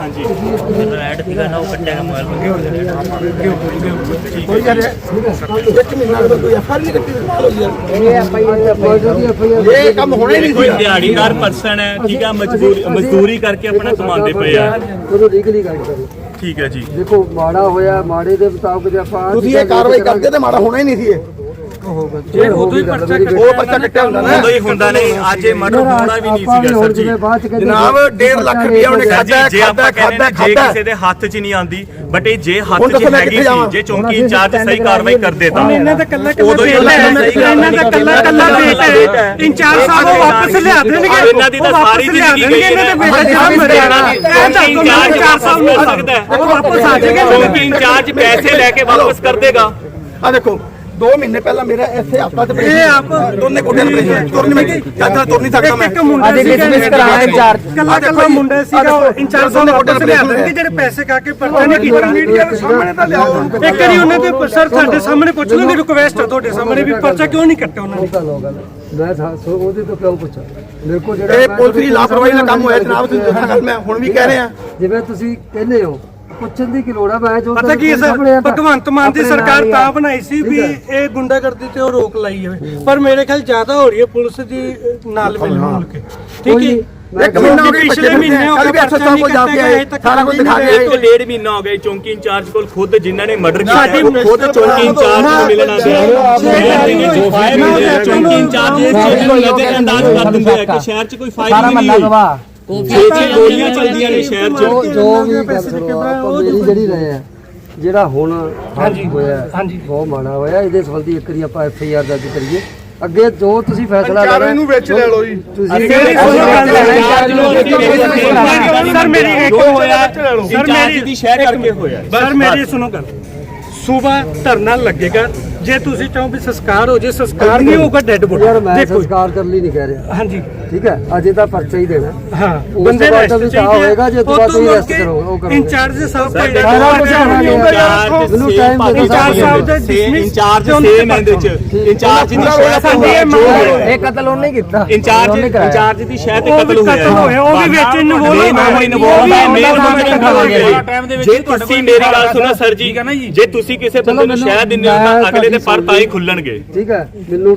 ਹਾਂਜੀ। ਰੈਡ ਸੀਗਾ ਨਾ ਉਹ ਕੱਟਿਆ ਗਿਆ ਮੋਬਾਈਲ ਕੋਈ ਗੱਲ ਇੱਕ ਮਹੀਨਾ ਦਾ ਕੋਈ ਐਫਆਰ ਨਹੀਂ ਕੱਟੀ। ਇਹ ਐਫਆਈ ਇਹ ਕੰਮ ਹੋਣਾ ਹੀ ਨਹੀਂ ਕੋਈ ਸੀ ਦਿਹਾੜੀਦਾਰ ਪਰਸਨ ਹੈ ਠੀਕ ਹੈ ਮਜ਼ਦੂਰੀ ਮਜ਼ਦੂਰੀ ਕਰਕੇ ਆਪਣਾ ਕਮਾਉਂਦੇ ਪਏ ਆ। ਉਹਨੂੰ ਲੀਗਲੀ ਗੱਲ ਕਰੋ। ਠੀਕ ਹੈ ਜੀ। ਦੇਖੋ ਮਾੜਾ ਹੋਇਆ ਮਾੜੇ ਦੇ ਮੁਤਾਬਕ ਜੇ ਆਪਾਂ ਤੁਸੀਂ ਇਹ ਕਾਰਵਾਈ ਕਰਦੇ ਤੇ ਮਾੜਾ ਹੋਣਾ ਹੀ ਨਹੀਂ ਸੀ ਇਹ। ਜੇ ਉਦੋਂ ਹੀ ਪਰਚਾ ਉਹ ਪਰਚਾ ਕੱਟਿਆ ਹੁੰਦਾ ਨਾ। ਉਦੋਂ ਹੀ ਹੁੰਦਾ ਨਹੀਂ ਅੱਜ ਇਹ ਮਰਡਰ ਹੋਣਾ ਵੀ ਨਹੀਂ ਸੀਗਾ ਸਰ ਜੀ। ਜਨਾਬ 1.5 ਲੱਖ ਰੁਪਇਆ ਉਹਨੇ ਖਾਦਾ ਜੇ ਆਪਾਂ ਕਹਿੰਦੇ ਜੇ ਕਿਸੇ ਦੇ ਹੱਥ 'ਚ ਨਹੀਂ ਆਂਦੀ ਬਟ ਇਹ ਜੇ ਹੱਥ 'ਚ ਹੈਗੀ? ਸੀ ਜੇ ਚੌਂਕੀ ਇੰਚਾਰਜ ਸਹੀ ਕਾਰਵਾਈ ਕਰਦੇ ਤਾਂ ਇਹਨਾਂ ਦਾ ਕੱਲਾ ਕੱਲਾ ਇਹਨਾਂ ਦਾ ਕੱਲਾ ਕੱਲਾ ਬੇਟਾ ਹੈ। ਇੰਚਾਰਜ ਸਾਹਿਬ ਉਹ ਵਾਪਸ ਲਿਆ ਦੇਣਗੇ। ਇਹਨਾਂ ਦੀ ਤਾਂ ਸਾਰੀ ਜ਼ਿੰਦਗੀ ਦੇਣਗੇ, ਇਹਨਾਂ ਦੇ ਬੇਟਾ ਜਹਾਜ਼ ਮਰਿਆ ਨਾ ਇਹ ਤਾਂ ਇੰਚਾਰਜ ਸਾਹਿਬ ਨੂੰ ਸਕਦਾ ਉਹ ਵਾਪਸ ਆ ਜਾਏਗਾ ਚੌਂਕੀ ਇੰਚਾਰਜ ਪੈਸੇ ਲੈ ਕੇ ਵਾਪਸ ਕਰ ਦੇਗਾ ਆ ਦੇਖੋ 2 ਮਹੀਨੇ ਪਹਿਲਾਂ ਮੇਰਾ ਇੱਥੇ ਹਫਤਾ ਤੇ ਇਹ ਆਪ ਦੋਨੇ ਕੋਟੇ ਨੇ ਪਰੇਸ਼ਾਨ ਤੁਰ ਨਹੀਂ ਮੈਂ ਜ਼ਿਆਦਾ ਤੁਰ ਨਹੀਂ ਸਕਦਾ ਮੈਂ ਇੱਕ ਮੁੰਡਾ ਸੀਗਾ ਕੱਲਾ ਕੱਲਾ ਮੁੰਡਾ ਸੀਗਾ ਉਹ ਇੰਚਾਰਜ ਸਾਹਿਬ ਵਾਪਸ ਲਿਆ ਦੇਣਗੇ ਜਿਹੜੇ ਪੈਸੇ ਕਾ ਕੇ ਪਰਚਾ ਨਹੀਂ ਕੀਤਾ ਮੀਡੀਆ ਦੇ ਸਾਹਮਣੇ ਤਾਂ ਲਿਆਓ। ਇੱਕ ਵਾਰੀ ਉਹਨਾਂ ਦੇ ਸਰ ਸਾਡੇ ਸਾਹਮਣੇ ਪੁੱਛ ਲੈਂਦੇ ਰਿਕੁਐਸਟ ਹੈ ਤੁਹਾਡੇ ਸਾਹਮਣੇ ਵੀ ਪਰਚਾ ਕਿਉਂ ਨਹੀਂ ਕੱਟਿਆ ਉਹਨਾਂ ਨੇ? ਮੈਂ ਸੋ ਉਹਦੇ ਤੋਂ ਕਿਉਂ ਪੁੱਛਾਂ? ਦੇਖੋ ਜਿਹੜਾ ਇਹ ਪੁਲਿਸ ਦੀ ਲਾਪਰਵਾਹੀ ਨਾਲ ਕੰਮ ਹੋਇਆ ਜਨਾਬ ਤੁਸੀਂ ਦੱਸਣਾ ਗੱਲ ਮੈਂ ਹੁਣ ਵੀ ਕਹਿ ਰਿਹਾ। ਜਿਵੇਂ ਤੁਸੀਂ ਕਹਿੰਦੇ ਹੋ ਪੁੱਛਣ ਦੀ ਕੀ ਲੋੜ ਆ ਮੈਂ ਜੋ ਪਤਾ ਕੀ ਹੈ ਸਰ? ਭਗਵੰਤ ਮਾਨ ਦੀ ਸਰਕਾਰ ਤਾਂ ਬਣਾਈ ਸੀ ਵੀ ਇਹ ਗੁੰਡਾਗਰਦੀ ਤੇ ਉਹ ਰੋਕ ਲਾਈ ਜਾਵੇ। ਪਰ ਮੇਰੇ ਖਿਆਲ ਜ਼ਿਆਦਾ ਹੋ ਰਹੀ ਹੈ ਪੁਲਿਸ ਦੀ ਨਾਲ ਮਿਲ ਮਿਲ ਕੇ। ਠੀਕ ਹੈ? ਇੱਕ ਮਹੀਨਾ ਹੋ ਗਿਆ ਪਿਛਲੇ ਮਹੀਨੇ ਹੋ ਗਏ ਐਸਐਸ ਸਾਹਿਬ ਕੋਲ ਜਾ ਕੇ ਆਏ ਸਾਰਾ ਕੁਝ ਦਿਖਾ ਕੇ ਇੱਕ ਡੇਢ ਮਹੀਨਾ ਹੋ ਗਿਆ ਚੌਂਕੀ ਇੰਚਾਰਜ ਕੋਲ ਖੁਦ ਜਿਨ੍ਹਾਂ ਨੇ ਮਰਡਰ ਕੀਤਾ ਸਾਡੀ ਹੈ, ਖੁਦ ਚੌਂਕੀ ਇੰਚਾਰਜ ਨੂੰ ਮਿਲਣ ਆਉਂਦੇ ਆ। ਸ਼ਹਿਰ ਦੇ ਵਿੱਚ ਫਾਇਰ ਹੁੰਦੇ ਆ ਚੌਂਕੀ ਇੰਚਾਰਜ ਇਸ ਚੀਜ਼ ਨੂੰ ਨਜ਼ਰ ਅੰਦਾਜ਼ ਕਰ ਦਿੰਦੇ ਆ ਕਿ ਸ਼ਹਿਰ 'ਚ ਕੋਈ ਫਾਇਰ ਹੀ ਨਹੀਂ ਹੋਈ ਛੇ ਛੇ ਗੋਲੀਆਂ ਚੱਲਦੀਆਂ ਨੇ ਸ਼ਹਿਰ 'ਚ। ਜੋ ਜੋ ਵੀ ਗੱਲ ਕਰੋ, ਆਪਾਂ ਮੇਰੀ ਜਿਹੜੀ ਰਹੇ ਆ ਜਿਹੜਾ ਹੁਣ ਹਾਂਜੀ ਹੋਇਆ ਹਾਂਜੀ। ਬਹੁਤ ਮਾੜਾ ਹੋਇਆ ਇਹਦੇ ਸੰਬੰਧੀ ਇੱਕ ਵਾਰੀ ਆਪਾਂ ਐਫ ਆਈ ਆਰ ਦਰਜ ਕਰੀਏ। ਅੱਗੇ ਜੋ ਤੁਸੀਂ ਫੈਸਲਾ ਲੈਣਾ ਨੂੰ ਵਿੱਚ ਲੈ ਲਓ ਜੀ। ਤੁਸੀਂ। ਸਰ ਮੇਰੀ ਇੱਕ ਹੋਇਆ ਸਰ ਮੇਰੀ ਦੀ ਸ਼ਹਿਰ ਕਰਕੇ ਹੋਇਆ। ਸਰ ਮੇਰੀ ਸੁਣੋ ਗੱਲ। ਸਵੇਰ ਧਰਨਾ ਲੱਗੇਗਾ। ਜੇ ਤੁਸੀਂ ਚਾਹੋ ਵੀ ਸੰਸਕਾਰ ਹੋ ਜੇ ਸੰਸਕਾਰ ਨਹੀਂ ਹੋਊਗਾ ਡੈੱਡ ਬੋਡੀ ਯਾਰ ਮੈਂ ਸੰਸਕਾਰ ਕਰਨ ਲਈ ਨਹੀਂ ਕਹਿ ਰਿਹਾ। ਹਾਂਜੀ। ਠੀਕ ਹੈ? ਅਜੇ ਤਾਂ ਪਰਚਾ ਹੀ ਦੇਣਾ। ਹਾਂ ਬੰਦੇ ਰੈਸਟ ਵੀ ਤਾਂ ਹੋਏਗਾ, ਜੇ ਬਾਅਦ ਤੁਸੀਂ rest ਕਰੋ, ਉਹ ਕਰੋਗੇ। ਇੰਚਾਰਜ ਸਾਹਿਬ ਭਾਈ ਦਾ ਮੈਨੂੰ ਦੇ ਇੰਚਾਰਜ ਸਾਹਿਬ ਦੇ ਸੇਮ dismiss ਇੰਚਾਰਜ ਸੇਮ ਇਹਦੇ ਚ ਇੰਚਾਰਜ ਦੀ ਜੋ ਹੋਇਆ। ਕਤਲ ਉਹਨੇ ਕੀਤਾ। ਇੰਚਾਰਜ ਇੰਚਾਰਜ ਦੀ ਸ਼ਹਿਰ ਤੇ ਉਹ ਕਤਲ ਹੋਇਆ। ਕਤਲ ਹੋਇਆ, ਉਹ ਵੀ ਵਿੱਚ involve ਨਹੀਂ ਮੈਂ ਇਨਵੋਲਵ ਹੈ ਮੇਨ ਹੋ ਟਾਈਮ ਦੇ ਜੇ ਤੁਸੀਂ ਮੇਰੀ ਗੱਲ ਸੁਣੋ ਸਰ ਜੀ। ਜੇ। ਤੁਸੀਂ ਕਿਸੇ ਬੰਦੇ ਨੂੰ ਸ਼ਹਿਰ ਦਿੰਦੇ ਹੋ ਤਾਂ ਅਗਲੇ ਦੇ ਪਰ ਤਾਂ ਹੀ ਖੁੱਲਣਗੇ। ਠੀਕ ਹੈ ਮੈਨੂੰ